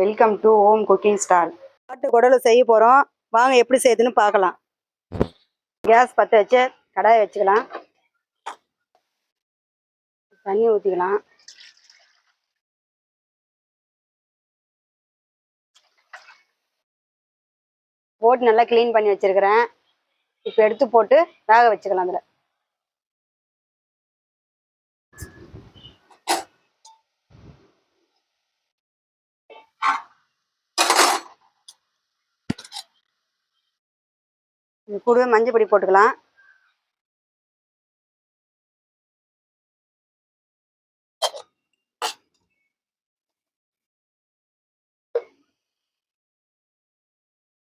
Welcome to home cooking stall ஆட்டு குடலை செய்ய போகிறோம் வாங்க எப்படி செய்யுதுன்னு பார்க்கலாம். கேஸ் பற்ற வச்சு கடாயை வச்சுக்கலாம். தண்ணி ஊற்றிக்கலாம் போட்டு நல்லா க்ளீன் பண்ணி வச்சிருக்கிறேன். இப்போ எடுத்து போட்டு வேக வச்சுக்கலாம் அதில். கூடவே மஞ்சள் பொடி போட்டுக்கலாம்.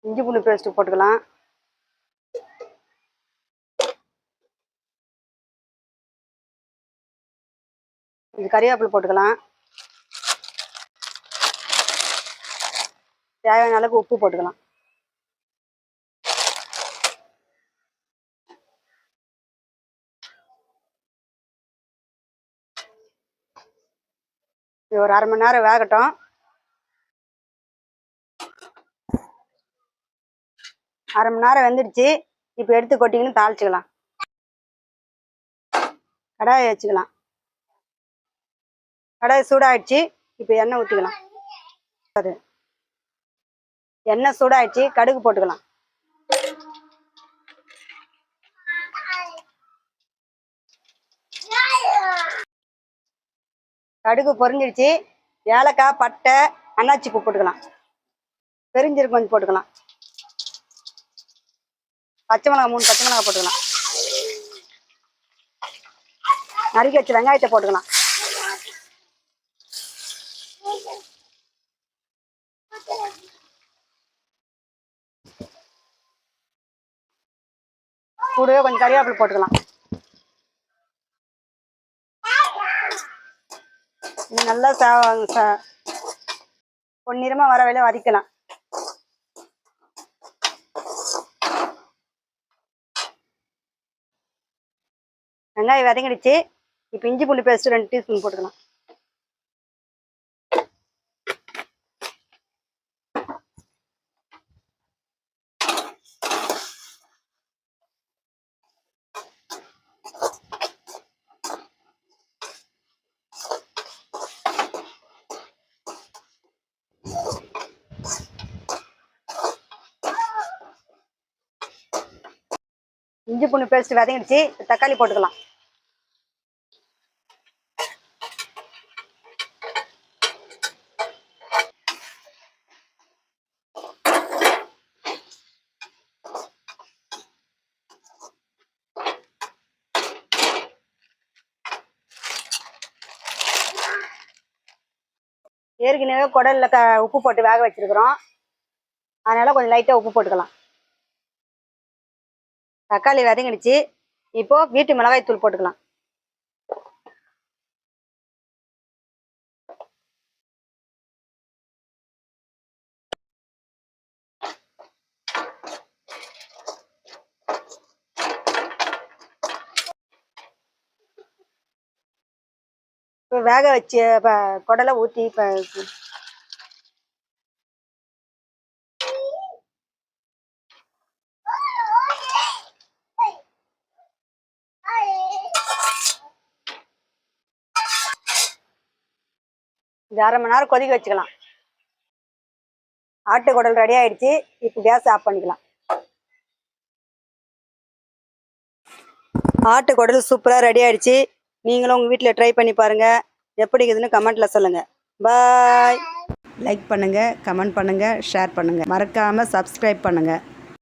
இஞ்சி பூண்டு பேஸ்ட் போட்டுக்கலாம். இது கறிவேப்பிலை போட்டுக்கலாம். தேவையான அளவுக்கு உப்பு போட்டுக்கலாம். இது ஒரு அரை மணி நேரம் வேகட்டும். அரை மணி நேரம் வெந்துடுச்சு. இப்போ எடுத்து கொட்டிங்கன்னு தாளிச்சுக்கலாம். கடாயை வச்சுக்கலாம். கடாய் சூடாயிடுச்சு. இப்போ எண்ணெய் ஊற்றிக்கலாம் அது. எண்ணெய் சூடாயிடுச்சு. கடுகு போட்டுக்கலாம். கடுகு பொரிஞ்சிடுச்சு ஏலக்காய் பட்டை அன்னாச்சி பூ போட்டுக்கலாம். பெருஞ்சீரகம் கொஞ்சம் போட்டுக்கலாம். பச்சை மிளகா மூணு பச்சை மிளகா போட்டுக்கலாம். நறுக்கி வச்சு வெங்காயத்தை போட்டுக்கலாம். கூடவே கொஞ்சம் கறிவேப்பிலை போட்டுக்கலாம் இது நல்லா ச ச- பொன்னிறமா வர வேலை வதக்கலாம். வெங்காயம் வதங்கிடுச்சு. இப்போ இஞ்சி பூண்டு பேஸ்ட் ரெண்டு டீஸ்பூன் போட்டுக்கலாம். இஞ்சி பூண்டு பேஸ்ட் வதங்கிடுச்சு தக்காளி போட்டுக்கலாம். ஏற்கனவே குடலில் க உப்பு போட்டு வேக வச்சிருக்கிறோம். அதனால கொஞ்சம் லைட்டாக உப்பு போட்டுக்கலாம். தக்காளி வதங்கிடுச்சு. இப்போ வீட்டு மிளகாய் தூள் போட்டுக்கலாம். இப்போ வேக வச்சு இப்போ குடலை ஊற்றி இப்போ இது அரை மணி நேரம் கொதிக்க வச்சுக்கலாம். ஆட்டு குடல் ரெடி ஆயிடுச்சு. இப்போ கேஸ் ஆஃப் பண்ணிக்கலாம். ஆட்டு குடல் சூப்பராக ரெடி ஆயிடுச்சு. நீங்களும் உங்கள் வீட்டில் ட்ரை பண்ணி பாருங்கள் எப்படி இருக்குதுன்னு கமெண்ட்டில் சொல்லுங்கள் பாய் லைக் பண்ணுங்கள் கமெண்ட் பண்ணுங்கள் ஷேர் பண்ணுங்கள் மறக்காமல் சப்ஸ்கிரைப் பண்ணுங்கள்